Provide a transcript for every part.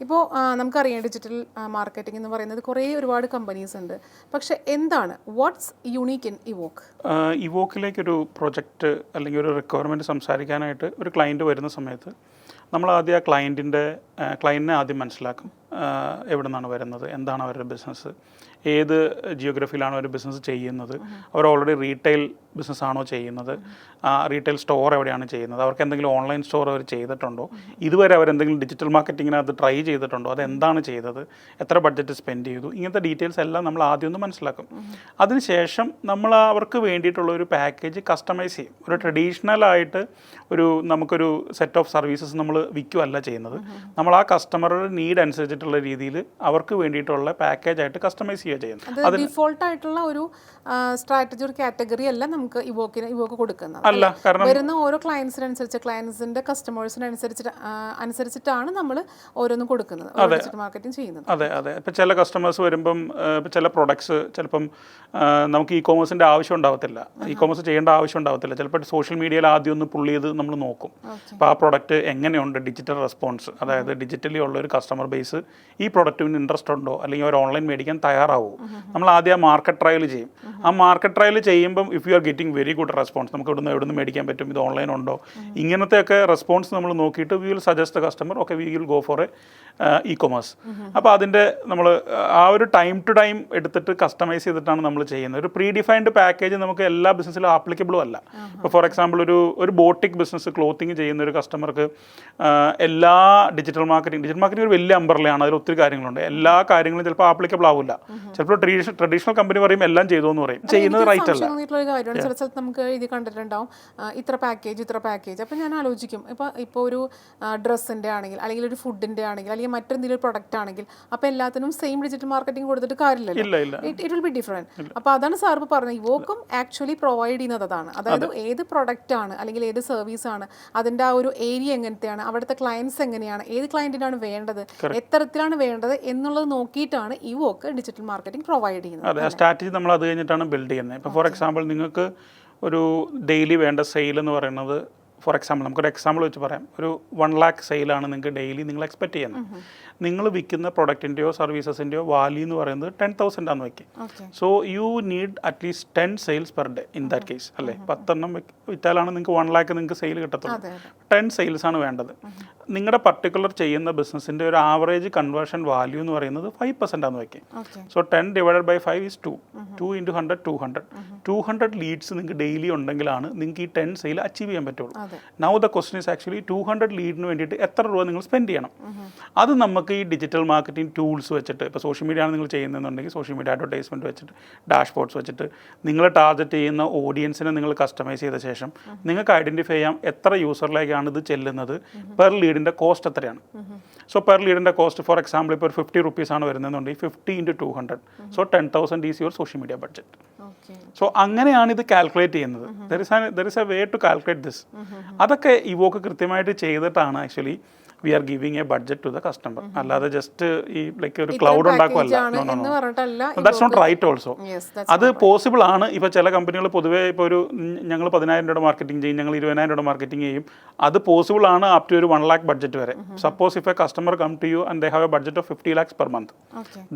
ഇപ്പോൾ നമുക്കറിയാം digital marketing എന്ന് പറയുന്നത് കുറേ ഒരുപാട് കമ്പനീസ് ഉണ്ട്. പക്ഷെ എന്താണ്? വാട്ട്സ് യുണീക്ക് ഇൻ ഇവോക്ക് ഇവോക്കിലേക്ക് ഒരു പ്രൊജക്റ്റ് അല്ലെങ്കിൽ ഒരു റിക്വയർമെന്റ് സംസാരിക്കാനായിട്ട് ഒരു ക്ലയന്റ് വരുന്ന സമയത്ത് നമ്മൾ ആദ്യം ആ ക്ലയന്റിന്റെ ക്ലയന്റിനെ ആദ്യം മനസ്സിലാക്കും എവിടെ നിന്നാണ് വരുന്നത് എന്താണ് അവരുടെ ബിസിനസ് ഏത് ജിയോഗ്രഫിയിലാണ് അവർ ബിസിനസ് ചെയ്യുന്നത് അവർ ഓൾറെഡി റീറ്റെയിൽ ബിസിനസ് ആണോ ചെയ്യുന്നത് റീറ്റെയിൽ സ്റ്റോർ എവിടെയാണ് ചെയ്യുന്നത് അവർക്ക് എന്തെങ്കിലും ഓൺലൈൻ സ്റ്റോർ അവർ ചെയ്തിട്ടുണ്ടോ ഇതുവരെ അവർ എന്തെങ്കിലും ഡിജിറ്റൽ മാർക്കറ്റിങ്ങിനകത്ത് ട്രൈ ചെയ്തിട്ടുണ്ടോ അത് എന്താണ് ചെയ്തത് എത്ര ബഡ്ജറ്റ് സ്പെൻഡ് ചെയ്തു ഇങ്ങനത്തെ ഡീറ്റെയിൽസ് എല്ലാം നമ്മൾ ആദ്യം ഒന്ന് മനസ്സിലാക്കും. അതിനുശേഷം നമ്മൾ അവർക്ക് വേണ്ടിയിട്ടുള്ള ഒരു പാക്കേജ് കസ്റ്റമൈസ് ചെയ്യും. ഒരു ട്രഡീഷണൽ ആയിട്ട് ഒരു നമുക്കൊരു സെറ്റ് ഓഫ് സർവീസസ് നമ്മൾ വിൽക്കുകയല്ല ചെയ്യുന്നത്. നമ്മൾ ആ കസ്റ്റമറുടെ നീഡ് അനുസരിച്ചിട്ടുള്ള രീതിയിൽ അവർക്ക് വേണ്ടിയിട്ടുള്ള പാക്കേജായിട്ട് കസ്റ്റമൈസ് ചെയ്യുക ചെയ്യുന്നത് അത് ഡിഫോൾട്ട് ആയിട്ടുള്ള ഒരു സ്ട്രാറ്റജി ഒരു കാറ്റഗറി അല്ല നമുക്ക് ഇവോക്കിന് ഇവോക്ക് കൊടുക്കുന്നത്. അല്ല കാരണം വരുന്ന ഓരോ ക്ലയൻസിനനുസരിച്ച് ക്ലയൻസിന്റെ കസ്റ്റമേഴ്സിനനുസരിച്ച് അനുസരിച്ചിട്ടാണ് നമ്മൾ ഓരോന്നും കൊടുക്കുന്നത് മാർക്കറ്റിംഗ് ചെയ്യുന്നത്. അതെ അതെ. ഇപ്പം ചില കസ്റ്റമേഴ്സ് വരുമ്പം ഇപ്പം ചില പ്രൊഡക്ട്സ് ചിലപ്പം നമുക്ക് ഇ കോമേഴ്സിന്റെ ആവശ്യം ഉണ്ടാവത്തില്ല. ഇ കോമേഴ്സ് ചെയ്യേണ്ട ആവശ്യം ഉണ്ടാവത്തില്ല. ചിലപ്പോൾ സോഷ്യൽ മീഡിയയിൽ ആദ്യം ഒന്ന് പുള്ളി ചെയ്ത് നമ്മൾ നോക്കും. അപ്പോൾ ആ പ്രൊഡക്റ്റ് എങ്ങനെയുണ്ട്? ഡിജിറ്റൽ റെസ്പോൺസ് അതായത് ഡിജിറ്റലി ഉള്ള ഒരു കസ്റ്റമർ ബേസ് ഈ പ്രൊഡക്റ്റിന് ഇൻട്രസ്റ്റ് ഉണ്ടോ? അല്ലെങ്കിൽ അവർ ഓൺലൈൻ മേടിക്കാൻ തയ്യാറാവോ? നമ്മൾ ആദ്യം ആ മാർക്കറ്റ് ട്രയൽ ചെയ്യും. ആ മാർക്കറ്റ് ട്രയൽ ചെയ്യുമ്പം if you are getting very good response നമുക്ക് ഇവിടുന്ന് എവിടെ നിന്ന് മേടിക്കാൻ പറ്റും? ഇത് ഓൺലൈൻ ഉണ്ടോ? ഇങ്ങനത്തെയൊക്കെ റെസ്പോൺസ് നമ്മൾ നോക്കിയിട്ട് we will suggest customer okay we will go for a e commerce അപ്പോൾ അതിന്റെ നമ്മൾ ആ ഒരു ടൈം ടു ടൈം എടുത്തിട്ട് കസ്റ്റമൈസ് ചെയ്തിട്ടാണ് നമ്മൾ ചെയ്യുന്നത്. ഒരു പ്രീ ഡിഫൈൻഡ് പാക്കേജ് നമുക്ക് എല്ലാ ബിസിനസ്സിലും ആപ്ലിക്കബിളും അല്ല. ഇപ്പോൾ ഫോർ എക്സാമ്പിൾ ഒരു ഒരു ബോട്ടിക് ബിസിനസ് ക്ലോത്തിങ് ചെയ്യുന്ന ഒരു കസ്റ്റമർക്ക് എല്ലാ ഡിജിറ്റൽ മാർക്കറ്റിംഗ് ഡിജിറ്റൽ മാർക്കറ്റിംഗ് ഒരു വലിയ അമ്പർലയാണ് അതിൽ ഒത്തിരി കാര്യങ്ങളുണ്ട്. എല്ലാ കാര്യങ്ങളും ചിലപ്പോൾ ആപ്ലിക്കബിൾ ആവില്ല ചിലപ്പോൾ ട്രഡീഷണൽ ട്രഡീഷണൽ കമ്പനി പറയും എല്ലാം ചെയ്തു എന്ന് പറയും ചെയ്യുന്നത് റൈറ്റ് അല്ല. നമുക്ക് ഇത് കണ്ടിട്ടുണ്ടാവും. ഇത്ര പാക്കേജ് ഇത്ര പാക്കേജ് അപ്പം ഞാൻ ആലോചിക്കും. ഇപ്പോൾ ഇപ്പോൾ ഒരു ഡ്രസ്സിന്റെ ആണെങ്കിൽ അല്ലെങ്കിൽ ഒരു ഫുഡിന്റെ ആണെങ്കിൽ അല്ലെങ്കിൽ മറ്റെന്തെങ്കിലും ഒരു പ്രൊഡക്റ്റ് ആണെങ്കിൽ അപ്പോൾ എല്ലാത്തിനും സെയിം ഡിജിറ്റൽ മാർക്കറ്റിംഗ് കൊടുത്തിട്ട് കാര്യമില്ലല്ലോ. ഇറ്റ് വിൽ ബി ഡിഫറെന്റ് അപ്പോൾ അതാണ് സാർ ഇപ്പോൾ പറഞ്ഞത്. ഇവോക്കും ആക്ച്വലി പ്രൊവൈഡ് ചെയ്യുന്നത് അതാണ് അതായത് ഏത് പ്രൊഡക്റ്റ് ആണ് അല്ലെങ്കിൽ ഏത് സർവീസ് ആണ് അതിന്റെ ആ ഒരു ഏരിയ എങ്ങനത്തെയാണ് അവിടുത്തെ ക്ലയൻസ് എങ്ങനെയാണ് ഏത് ക്ലയന്റിനാണ് വേണ്ടത് എത്തരത്തിലാണ് വേണ്ടത് എന്നുള്ളത് നോക്കിയിട്ടാണ് ഇവോക്ക് ഡിജിറ്റൽ മാർക്കറ്റിംഗ് പ്രൊവൈഡ് ചെയ്യുന്നത്. അതെ സ്ട്രാറ്റജി നമ്മൾ അത് കഴിഞ്ഞിട്ടാണ് ബിൽഡ് ചെയ്യുന്നത്. ഇപ്പോൾ ഫോർ എക്സാമ്പിൾ നിങ്ങൾക്ക് ഒരു ഡെയിലി വേണ്ട സെയിൽ എന്ന് പറയുന്നത് ഫോർ എക്സാമ്പിൾ നമുക്കൊരു എക്സാമ്പിൾ വെച്ച് പറയാം. ഒരു വൺ ലാക്ക് സെയിലാണ് നിങ്ങൾക്ക് ഡെയിലി നിങ്ങൾ എക്സ്പെക്ട് ചെയ്യുന്നത്. നിങ്ങൾ വിൽക്കുന്ന പ്രൊഡക്റ്റിന്റെയോ സർവീസസിന്റെയോ വാല്യൂ എന്ന് പറയുന്നത് ടെൻ തൗസൻഡ് ആണെന്ന് വയ്ക്കുക so you need at least ten sales per day in that case അല്ലേ? പത്തെണ്ണം വിറ്റ്- വിറ്റാലാണ് നിങ്ങൾക്ക് വൺ ലാക്ക് നിങ്ങൾക്ക് സെയിൽ കിട്ടത്തുള്ളൂ. ടെൻ സെയിൽസ് ആണ് വേണ്ടത്. നിങ്ങളുടെ പർട്ടിക്കുലർ ചെയ്യുന്ന ബിസിനസ്സിന്റെ ഒരു ആവറേജ് കൺവേർഷൻ വാല്യൂ എന്ന് പറയുന്നത് ഫൈവ് പെർസെന്റ് ആണെന്ന് വയ്ക്കുക so ten divided by five is two two into hundred two hundred two hundred leads നിങ്ങൾക്ക് ഡെയിലി ഉണ്ടെങ്കിലാണ് നിങ്ങൾക്ക് ഈ ടെൻ സെയിൽ അച്ചീവ് ചെയ്യാൻ പറ്റുള്ളൂ. Now the question is actually two hundred ലീഡിന് വേണ്ടിയിട്ട് എത്ര രൂപ നിങ്ങൾ സ്പെൻഡ് ചെയ്യണം? അത് നമുക്ക് ഈ ഡിജിറ്റൽ മാർക്കറ്റിംഗ് ടൂൾസ് വെച്ചിട്ട് ഇപ്പോൾ സോഷ്യൽ മീഡിയ ആണ് നിങ്ങൾ ചെയ്യുന്നതെന്നുണ്ടെങ്കിൽ സോഷ്യൽ മീഡിയ അഡ്വർടൈസ്മെന്റ് വെച്ചിട്ട് ഡാഷ്ബോർഡ്സ് വെച്ചിട്ട് നിങ്ങൾ ടാർഗറ്റ് ചെയ്യുന്ന ഓഡിയൻസിനെ നിങ്ങൾ കസ്റ്റമൈസ് ചെയ്ത ശേഷം നിങ്ങൾക്ക് ഐഡന്റിഫൈ ചെയ്യാം എത്ര യൂസറിലേക്കാണ് ഇത് ചെല്ലുന്നത് പെർ ലീഡിന്റെ കോസ്റ്റ് എത്രയാണ്. സോ പെർ ലീഡിന്റെ കോസ്റ്റ് ഫോർ എക്സാമ്പിൾ ഇപ്പോൾ ഒരു ഫിഫ്റ്റി റുപ്പീസ് ആണ് വരുന്നതെന്നുണ്ടെങ്കിൽ fifty into two hundred so ten thousand is your social media budget so അങ്ങനെയാണ് ഇത് കാൽക്കുലേറ്റ് ചെയ്യുന്നത്. There is there is a way to calculate this അതൊക്കെ Evoke കൃത്യമായിട്ട് ചെയ്തിട്ടാണ് actually we are giving a budget to the customer അല്ലാതെ just ഈ like ഒരു cloud ഉണ്ടാക്കുമല്ല ദാറ്റ്സ് നോട്ട് റൈറ്റ് ഓൾസോ അത് പോസിബിൾ ആണ്. ഇപ്പോൾ ചില കമ്പനികൾ പൊതുവേ ഇപ്പോൾ ഒരു ഞങ്ങൾ പതിനായിരം രൂപ മാർക്കറ്റിംഗ് ചെയ്യും ഞങ്ങൾ ഇരുപതിനായിരം രൂപ മാർക്കറ്റിംഗ് ചെയ്യും. അത് പോസിബിൾ ആണ് അപ് ടു ഒരു വൺ ലാക്ക് ബഡ്ജറ്റ് വരെ. Suppose if a customer come to you and they have a budget of fifty lakhs per month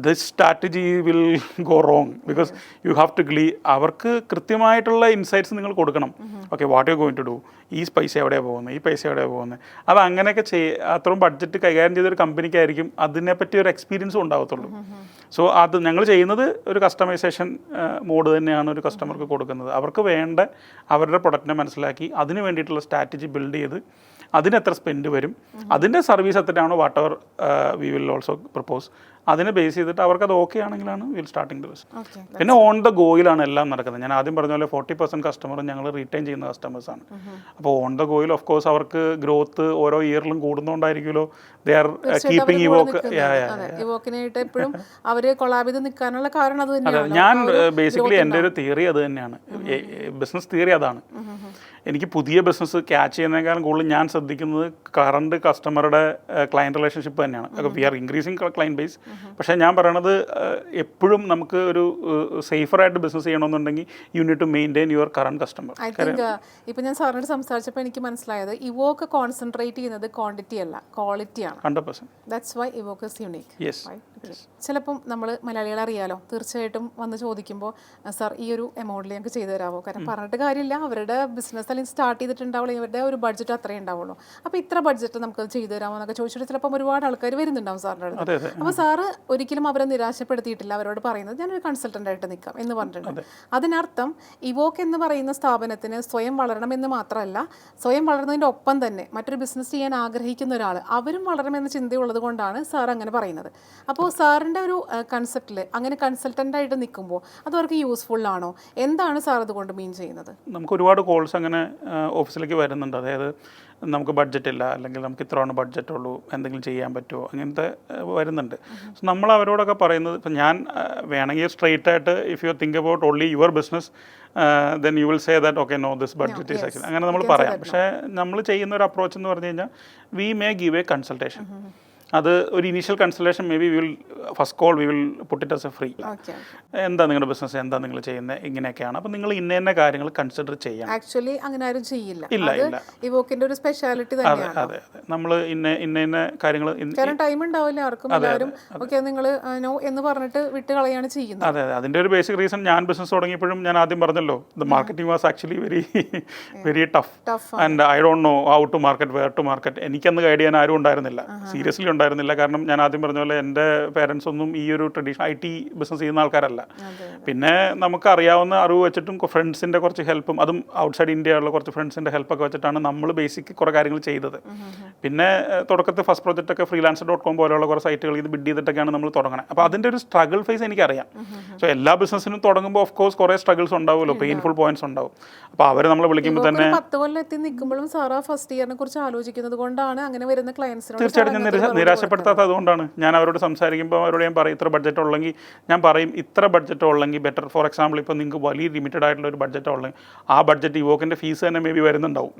this strategy will go wrong because you have to glee അവർക്ക് കൃത്യമായിട്ടുള്ള insights നിങ്ങൾ കൊടുക്കണം. Okay what you going to do ഈ പൈസ എവിടെയാണ് പോകുന്നത് ഈ പൈസ എവിടെയാണ് പോകുന്നത് അത് അങ്ങനെയൊക്കെ ചെയ് അത്രയും ബഡ്ജറ്റ് കൈകാര്യം ചെയ്തൊരു കമ്പനിക്കായിരിക്കും അതിനെപ്പറ്റി ഒരു എക്സ്പീരിയൻസും ഉണ്ടാകത്തുള്ളൂ സോ അത് ഞങ്ങൾ ചെയ്യുന്നത് ഒരു കസ്റ്റമൈസേഷൻ മോഡ് തന്നെയാണ് ഒരു കസ്റ്റമർക്ക് കൊടുക്കുന്നത്. അവർക്ക് വേണ്ട അവരുടെ പ്രൊഡക്റ്റിനെ മനസ്സിലാക്കി അതിന് വേണ്ടിയിട്ടുള്ള സ്ട്രാറ്റജി ബിൽഡ് ചെയ്ത് അതിന് എത്ര സ്പെൻഡ് വരും അതിന്റെ സർവീസ് എത്രയാണോ what our we will also propose അതിനെ ബേസ് ചെയ്തിട്ട് അവർക്ക് അത് okay ആണെങ്കിലാണ് will starting the business okay പിന്നെ ഓൺ ദ ഗോയിലാണ് എല്ലാം നടക്കുന്നത്. ഞാൻ ആദ്യം പറഞ്ഞ പോലെ ഫോർട്ടി പെർസെന്റ് കസ്റ്റമറും ഞങ്ങൾ റീറ്റെയിൻ ചെയ്യുന്ന കസ്റ്റമേഴ്സാണ് അപ്പോൾ ഓൺ ദ ഗോയിൽ ഓഫ് കോഴ്സ് അവർക്ക് ഗ്രോത്ത് ഓരോ ഇയറിലും കൂടുന്നതുകൊണ്ടായിരിക്കുമല്ലോ they are keeping Evoke collab ചെയ്ത് നിൽക്കാനുള്ള കാരണം അത് തന്നെയാണ്. ഞാൻ ബേസിക്കലി എന്റെ ഒരു തിയറി അത് തന്നെയാണ്. ബിസിനസ് തിയറി അതാണ്. എനിക്ക് പുതിയ ബിസിനസ് ക്യാച്ച് ചെയ്യുന്നതിനേക്കാളും കൂടുതൽ ഞാൻ ശ്രദ്ധിക്കുന്നത് കറണ്ട് കസ്റ്റമറുടെ ക്ലയന്റ് റിലേഷൻഷിപ്പ് തന്നെയാണ്. We are increasing client base പക്ഷേ ഞാൻ പറയണത് എപ്പോഴും നമുക്ക് ഒരു സേഫറായിട്ട് ബിസിനസ് ചെയ്യണമെന്നുണ്ടെങ്കിൽ you need to maintain your current customer I think ഇപ്പൊ ഞാൻ സാറിനോട് സംസാരിച്ചപ്പോൾ എനിക്ക് മനസ്സിലായത് ഇവോക്ക് കോൺസെൻട്രേറ്റ് ചെയ്യുന്നത് ക്വാണ്ടിറ്റി അല്ല ക്വാളിറ്റി ആണ്. Hundred percent that's why Evoke is unique yes ചിലപ്പം നമ്മൾ മലയാളികൾ അറിയാലോ തീർച്ചയായിട്ടും വന്ന് ചോദിക്കുമ്പോൾ സാർ ഈ ഒരു എമൗണ്ടിൽ ഞങ്ങൾക്ക് ചെയ്തു തരാമോ കാരണം പറഞ്ഞിട്ട് കാര്യമില്ല. അവരുടെ ബിസിനസ് അല്ലെങ്കിൽ സ്റ്റാർട്ട് ചെയ്തിട്ടുണ്ടാവുള്ളൂ ഇവരുടെ ഒരു ബഡ്ജറ്റ് അത്രേ ഉണ്ടാവുള്ളൂ. അപ്പോൾ ഇത്ര ബഡ്ജറ്റ് നമുക്ക് ചെയ്തു തരാമോ എന്നൊക്കെ ചോദിച്ചിട്ട് ചിലപ്പം ഒരുപാട് ആൾക്കാർ വരുന്നുണ്ടാവും സാറിന്റെ അടുത്ത്. അപ്പോൾ സാറ് ഒരിക്കലും അവരെ നിരാശപ്പെടുത്തിയിട്ടില്ല. അവരോട് പറയുന്നത് ഞാനൊരു കൺസൾട്ടന്റ് ആയിട്ട് നിൽക്കാം എന്ന് പറഞ്ഞിട്ടുണ്ട്. അതിനർത്ഥം ഇവോക്ക് എന്ന് പറയുന്ന സ്ഥാപനത്തിന് സ്വയം വളരണമെന്ന് മാത്രമല്ല സ്വയം വളർന്നതിന്റെ ഒപ്പം തന്നെ മറ്റൊരു ബിസിനസ് ചെയ്യാൻ ആഗ്രഹിക്കുന്ന ഒരാൾ അവരും വളരണമെന്ന ചിന്തയുള്ളത് കൊണ്ടാണ് സാർ അങ്ങനെ പറയുന്നത്. അപ്പോൾ സാറിന്റെ ഒരു കൺസെപ്റ്റിൽ അങ്ങനെ കൺസൾട്ടന്റായിട്ട് നിൽക്കുമ്പോൾ അത് അവർക്ക് യൂസ്ഫുൾ ആണോ? എന്താണ് സാർ അതുകൊണ്ട് മീൻ ചെയ്യുന്നത്? നമുക്ക് ഒരുപാട് കോൾസ് അങ്ങനെ ഓഫീസിലേക്ക് വരുന്നുണ്ട്. അതായത് നമുക്ക് ബഡ്ജറ്റ് ഇല്ല അല്ലെങ്കിൽ നമുക്ക് ഇത്രയാണ് ബഡ്ജറ്റ് ഉള്ളൂ എന്തെങ്കിലും ചെയ്യാൻ പറ്റുമോ അങ്ങനത്തെ വരുന്നുണ്ട്. സോ നമ്മൾ അവരോടൊക്കെ പറയുന്നത് ഇപ്പം ഞാൻ വേണമെങ്കിൽ സ്ട്രെയിറ്റ് ആയിട്ട് if you think about only your business then you will say that okay no this budget is actually അങ്ങനെ നമ്മൾ പറയാം. പക്ഷേ നമ്മൾ ചെയ്യുന്ന ഒരു അപ്രോച്ച് എന്ന് പറഞ്ഞു കഴിഞ്ഞാൽ we may give a consultation അത് ഒരു initial consultation may be will first call we will put it as a free എന്താ നിങ്ങളുടെ ബിസിനസ് എന്താ നിങ്ങൾ ചെയ്യുന്നത് ഇങ്ങനെയൊക്കെയാണ്. അപ്പം നിങ്ങൾ ഇന്ന ഇന്ന കാര്യങ്ങൾ കൺസിഡർ ചെയ്യണം. ആക്ച്വലി അങ്ങനെ ആരും ചെയ്യില്ല. ഇല്ല ഇല്ല. ഇവോക്കിന്റെ ഒരു സ്പെഷ്യാലിറ്റി അതെ അതെ അതെ. നമ്മൾ ഇന്ന ഇന്ന ഇന്ന കാര്യങ്ങൾ കാരണം ടൈം ഉണ്ടാവില്ല ആർക്കും എല്ലാവരും ഓക്കെ നിങ്ങൾ നോ എന്ന് പറഞ്ഞിട്ട് വിട്ട് കളയാണ് ചെയ്യുന്നത്. അതെ അതെ. അതിന്റെ ഒരു ബേസിക് റീസൺ ഞാൻ ബിസിനസ് തുടങ്ങിയപ്പോഴും ഞാൻ ആദ്യം പറഞ്ഞല്ലോ the marketing was actually very very tough tough and I don't know how to market where to market എനിക്കന്ന് guide ചെയ്യാൻ ആരും ഉണ്ടായിരുന്നില്ല. സീരിയസ്ലി ഉണ്ടായിരുന്നില്ല. കാരണം ഞാൻ ആദ്യം പറഞ്ഞ പോലെ എന്റെ പേരൻസ് ഒന്നും ഈ ഒരു ട്രഡീഷണൽ ഐ ടി ബിസിനസ് ചെയ്യുന്ന ആൾക്കാരല്ല. പിന്നെ നമുക്ക് അറിയാവുന്ന അറിവ് വെച്ചിട്ടും ഫ്രണ്ട്സിന്റെ കുറച്ച് ഹെൽപ്പും അതും ഔട്ട്സൈഡ് ഇന്ത്യയുള്ള കുറച്ച് ഫ്രണ്ട്സിന്റെ ഹെൽപ്പൊക്കെ വെച്ചിട്ടാണ് നമ്മൾ ബേസിക് കുറേ കാര്യങ്ങൾ ചെയ്തത്. പിന്നെ തുടക്കത്തിൽ ഫസ്റ്റ് പ്രോജക്റ്റ് ഒക്കെ ഫ്രീലാൻസർ ഡോട്ട് കോം പോലെയുള്ള കുറേ സൈറ്റുകൾ ഇത് ബിഡ് ചെയ്തിട്ടൊക്കെയാണ് നമ്മൾ തുടങ്ങണത് അപ്പോൾ അതിന്റെ ഒരു സ്ട്രഗിൾ ഫേസ് എനിക്കറിയാം. സോ എല്ലാ ബിസിനസ്സിനും തുടങ്ങുമ്പോൾ ഓഫ് കോഴ്സ് കുറേ സ്ട്രഗിൾസ് ഉണ്ടാവുമല്ലോ. പെയിൻഫുൾ പോയിന്റ്സ് ഉണ്ടാവും. അപ്പോൾ അവർ നമ്മളെ വിളിക്കുമ്പോൾ തന്നെ പത്ത് കൊല്ലം എത്തി നിൽക്കുമ്പോഴും സാറാ ഫസ്റ്റ് ഇയറിനെ കുറിച്ച് ആലോചിക്കുന്നത് കൊണ്ടാണ് അങ്ങനെ വരുന്ന ക്ലയൻസിനോട് തീർച്ചയായിട്ടും നിരാശപ്പെടുത്താത്ത അതുകൊണ്ടാണ് ഞാൻ അവരോട് സംസാരിക്കുമ്പോൾ അവരോട് ഞാൻ പറയും ഇത്ര ബഡ്ജറ്റ് ഉള്ളെങ്കിൽ ഞാൻ പറയും ഇത്ര ബഡ്ജറ്റ് ഉള്ളെങ്കിൽ ബെറ്റർ ഫോർ എക്സാമ്പിൾ ഇപ്പോൾ നിങ്ങൾക്ക് വലിയ ലിമിറ്റഡ് ആയിട്ടുള്ള ഒരു ബഡ്ജറ്റ് ഉള്ളെങ്കിൽ ആ ബഡ്ജറ്റ് ഇവോക്കിന്റെ ഫീസ് തന്നെ മേ ബി വരുന്നുണ്ടാവും.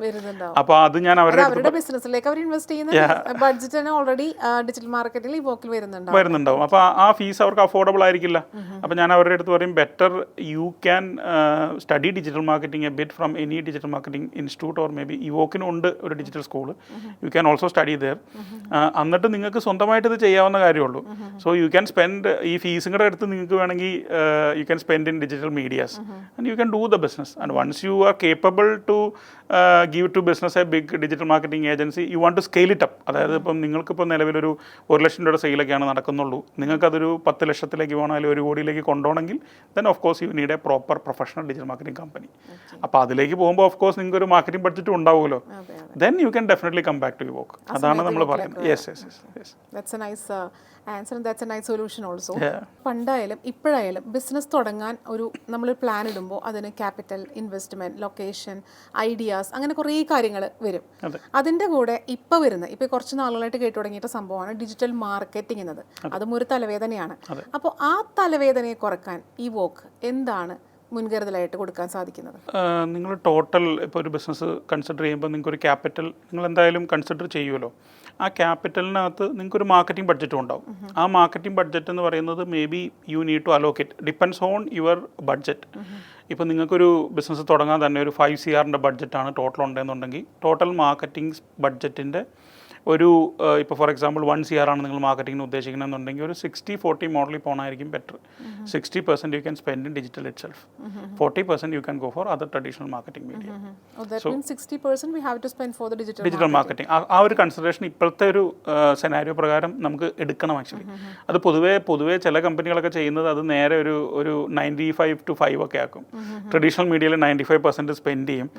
അപ്പോൾ അത് ഞാൻ അവരുടെ ബിസിനസ്സിലേക്ക് അവർ ഇൻവെസ്റ്റ് ചെയ്യുന്ന ബഡ്ജറ്റ് ഓൾറെഡി ഡിജിറ്റൽ മാർക്കറ്റിൽ വരുന്നുണ്ടാവും. വരുന്നുണ്ടാവും. അപ്പോൾ ആ ഫീസ് അവർക്ക് അഫോർഡബിൾ ആയിരിക്കില്ല. അപ്പോൾ ഞാൻ അവരുടെ അടുത്ത് പറയും better you can study digital marketing a bit from any digital marketing institute or may be ഉണ്ട് ഒരു digital school you can also study there എന്നിട്ട് നിങ്ങൾക്ക് സ്വന്തമായിട്ട് ഇത് ചെയ്യാവുന്ന കാര്യമുള്ളൂ. സോ യു ക്യാൻ സ്പെൻഡ് ഈ ഫീസും കൂടെ അടുത്ത് നിങ്ങൾക്ക് വേണമെങ്കിൽ you can spend in digital medias and you can do the business and once you are capable to give to business a big digital marketing agency you want to scale it up അതായത് ഇപ്പം നിങ്ങൾക്കിപ്പോൾ നിലവിലൊരു ഒരു ലക്ഷം രൂപയുടെ സെയിലൊക്കെയാണ് നടക്കുന്നുള്ളൂ. നിങ്ങൾക്കതൊരു പത്ത് ലക്ഷത്തിലേക്ക് പോകണമെങ്കിൽ ഒരു കോടിയിലേക്ക് കൊണ്ടുപോകണമെങ്കിൽ then of course you need a proper professional digital marketing company അപ്പോൾ അതിലേക്ക് പോകുമ്പോൾ ഓഫ് കോഴ്സ് നിങ്ങൾക്ക് ഒരു മാർക്കറ്റിംഗ് ബഡ്ജറ്റ് ഉണ്ടാവുമല്ലോ then you can definitely come back to you work അതാണ് നമ്മൾ പറയുന്നത്. Yes yes yes that's a nice answer that's a nice solution also പണ്ടായാലും ഇപ്പോഴായാലും ബിസിനസ് തുടങ്ങാൻ ഒരു നമ്മൾ പ്ലാൻ ഇടുമ്പോൾ അതിന് ക്യാപിറ്റൽ ഇൻവെസ്റ്റ്മെന്റ് ലൊക്കേഷൻ ഐഡിയാസ് അങ്ങനെ കുറേ കാര്യങ്ങൾ വരും. അതിന്റെ അതിന്റെ കൂടെ ഇപ്പോൾ വരുന്ന ഇപ്പോൾ കുറച്ച് നാളുകളായിട്ട് കേട്ടു തുടങ്ങിയിട്ട് സംഭവമാണ് ഡിജിറ്റൽ മാർക്കറ്റിംഗ് എന്നത്. അതും. ഒരു തലവേദനയാണ്. അപ്പോൾ ആ തലവേദനയെ കുറയ്ക്കാൻ ഈ വോക്ക് എന്താണ് മുൻകരുതലായിട്ട് കൊടുക്കാൻ സാധിക്കുന്നത്? നിങ്ങൾ ടോട്ടൽ ഇപ്പോൾ ഒരു ബിസിനസ് കൺസിഡർ ചെയ്യുമ്പോൾ നിങ്ങൾക്ക് ഒരു ക്യാപിറ്റൽ നിങ്ങൾ എന്തായാലും കൺസിഡർ ചെയ്യുമല്ലോ ആ ക്യാപിറ്റലിനകത്ത് നിങ്ങൾക്ക് ഒരു മാർക്കറ്റിംഗ് ബഡ്ജറ്റും ഉണ്ടാവും ആ മാർക്കറ്റിംഗ് ബഡ്ജറ്റ് എന്ന് പറയുന്നത് maybe you need to allocate depends on your budget ഇപ്പോൾ നിങ്ങൾക്കൊരു ബിസിനസ് തുടങ്ങാൻ തന്നെ ഒരു ഫൈവ് സി ആറിന്റെ ബഡ്ജറ്റാണ് ടോട്ടൽ ഉണ്ടെന്നുണ്ടെങ്കിൽ ടോട്ടൽ മാർക്കറ്റിംഗ് ബഡ്ജറ്റിന്റെ ഒരു ഇപ്പോൾ for example one C R ആണ് നിങ്ങൾ മാർക്കറ്റിംഗിന് ഉദ്ദേശിക്കണമെന്നുണ്ടെങ്കിൽ ഒരു സിക്സ്റ്റി ഫോർട്ടി മോഡലിൽ പോകണമായിരിക്കും better sixty percent you can spend in digital itself forty percent you can go for other traditional marketing media the digital marketing ആ ഒരു കൺസിഡറേഷൻ ഇപ്പോഴത്തെ ഒരു സെനാരിയോ പ്രകാരം നമുക്ക് എടുക്കണം ആക്ച്വലി അത് പൊതുവേ പൊതുവേ ചില കമ്പനികളൊക്കെ ചെയ്യുന്നത് അത് നേരെ ഒരു ഒരു നയന്റി ഫൈവ് ടു ഫൈവ് ഒക്കെ ആക്കും. ട്രഡീഷണൽ മീഡിയയിൽ നയന്റി ഫൈവ് പെർസെന്റ് സ്പെൻഡ് ചെയ്യും.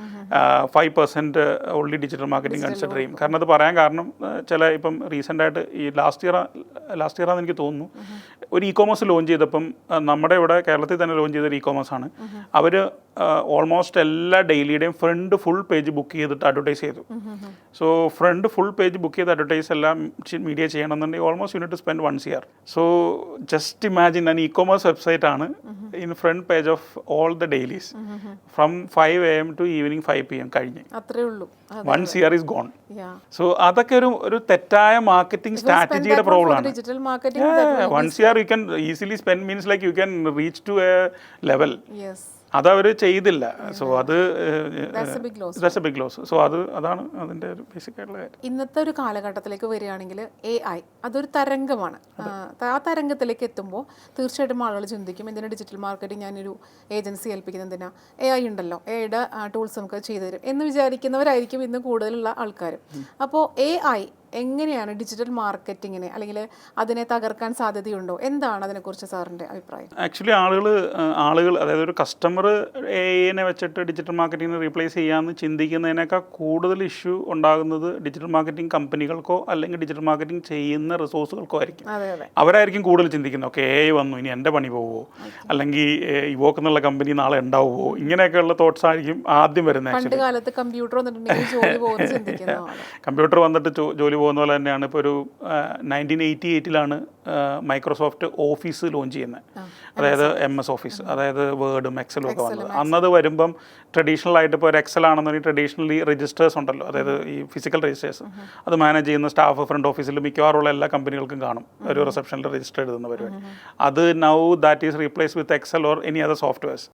Five percent only digital marketing consider ചെയ്യും. കാരണം അത് പറയാൻ കാരണം ചില ഇപ്പം റീസെന്റ് ആയിട്ട് ഈ ലാസ്റ്റ് ഇയർ ലാസ്റ്റ് ഇയർ ആണെന്ന് എനിക്ക് തോന്നുന്നു. ഒരു ഇ കോമേഴ്സ് ലോഞ്ച് ചെയ്തപ്പം നമ്മുടെ ഇവിടെ കേരളത്തിൽ തന്നെ ലോഞ്ച് ചെയ്തൊരു ഇ കോമേഴ്സ് ആണ് അവർ ഓൾമോസ്റ്റ് എല്ലാ ഡെയിലിയുടെയും ഫ്രണ്ട് ഫുൾ പേജ് ബുക്ക് ചെയ്തിട്ട് അഡ്വർടൈസ് ചെയ്തു. So front full page book ചെയ്ത് അഡ്വർടൈസ് എല്ലാം മീഡിയ ചെയ്യണമെന്നുണ്ടെങ്കിൽ almost unit spend once year so just imagine ഞാൻ ഇ കോമേഴ്സ് വെബ്സൈറ്റ് ആണ് in front page of all the dailies from five A M to evening five P M കഴിഞ്ഞ്. അത്രേ ഉള്ളൂ. Once year is gone so അതൊക്കെ ഒരു ഒരു തെറ്റായ marketing സ്ട്രാറ്റജിയുടെ പ്രോബ്ലം ആണ്. Once year you can easily spend means like you can reach to a level yes അത് അവർ ചെയ്തില്ല സോ അത് that's a big loss so അത് അതാണ് അതിന്റെ ഒരു ബേസിക് ആയിട്ടുള്ള കാര്യം. ഇന്നത്തെ ഒരു കാലഘട്ടത്തിലേക്ക് വരികയാണെങ്കിൽ എ ഐ അതൊരു തരംഗമാണ്. ആ, തരംഗത്തിലേക്ക് എത്തുമ്പോൾ തീർച്ചയായിട്ടും ആളുകൾ ചിന്തിക്കും എന്തിനാ ഡിജിറ്റൽ മാർക്കറ്റിംഗ് ഞാനൊരു ഏജൻസി ഏൽപ്പിക്കുന്നത്? എന്തിനാ? എ ഐ ഉണ്ടല്ലോ. എ ഐയുടെ ടൂൾസ് നമുക്ക് ചെയ്തു തരും. എന്ന് വിചാരിക്കുന്നവരായിരിക്കും ഇന്ന് കൂടുതലുള്ള ആൾക്കാർ അപ്പോൾ എ ഐ എങ്ങനെയാണ് ഡിജിറ്റൽ മാർക്കറ്റിങ്ങിനെ അല്ലെങ്കിൽ അതിനെ തകർക്കാൻ സാധ്യതയുണ്ടോ? എന്താണ് അതിനെക്കുറിച്ച് സാറിന്റെ അഭിപ്രായം? ആക്ച്വലി ആളുകൾ ആളുകൾ അതായത് ഒരു കസ്റ്റമർ എനെ വെച്ചിട്ട് ഡിജിറ്റൽ മാർക്കറ്റിങ്ങിനെ റീപ്ലേസ് ചെയ്യാമെന്ന് ചിന്തിക്കുന്നതിനേക്കാൾ കൂടുതൽ ഇഷ്യൂ ഉണ്ടാകുന്നത് ഡിജിറ്റൽ മാർക്കറ്റിംഗ് കമ്പനികൾക്കോ അല്ലെങ്കിൽ ഡിജിറ്റൽ മാർക്കറ്റിംഗ് ചെയ്യുന്ന റിസോഴ്സുകൾക്കോ ആയിരിക്കും. അവരായിരിക്കും കൂടുതൽ ചിന്തിക്കുന്നത്. ഓക്കെ എ വന്നു ഇനി എന്റെ പണി പോവുമോ അല്ലെങ്കിൽ ഇവോക്ക് എന്നുള്ള കമ്പനി നാളെ ഉണ്ടാവുമോ ഇങ്ങനെയൊക്കെയുള്ള തോട്ട്സ് ആയിരിക്കും ആദ്യം വരുന്നത് കമ്പ്യൂട്ടർ കമ്പ്യൂട്ടർ വന്നിട്ട് ജോലി പോകുന്ന പോലെ തന്നെയാണ് ഇപ്പോൾ ഒരു നയന്റീൻ എയ്റ്റി എയ്റ്റിലാണ് മൈക്രോസോഫ്റ്റ് ഓഫീസ് ലോഞ്ച് ചെയ്യുന്നത് അതായത് എം എസ് ഓഫീസ് അതായത് വേർഡും എക്സലും ഒക്കെ വന്നത്. അന്നത് വരുമ്പം ട്രഡീഷണൽ ആയിട്ട് ഇപ്പോൾ ഒരു എക്സൽ ആണെന്നുണ്ടെങ്കിൽ ട്രഡീഷണലി രജിസ്റ്റേഴ്സ് ഉണ്ടല്ലോ. അതായത് ഈ ഫിസിക്കൽ രജിസ്റ്റേഴ്സ് അത് മാനേജ് ചെയ്യുന്ന സ്റ്റാഫ് ഫ്രണ്ട് ഓഫീസിൽ മിക്കവാറുള്ള എല്ലാ കമ്പനികൾക്കും കാണും. ഒരു റിസപ്ഷനിൽ രജിസ്റ്റർ എഴുതുന്ന പരിപാടി. അത് now that is replace with Excel or any other softwares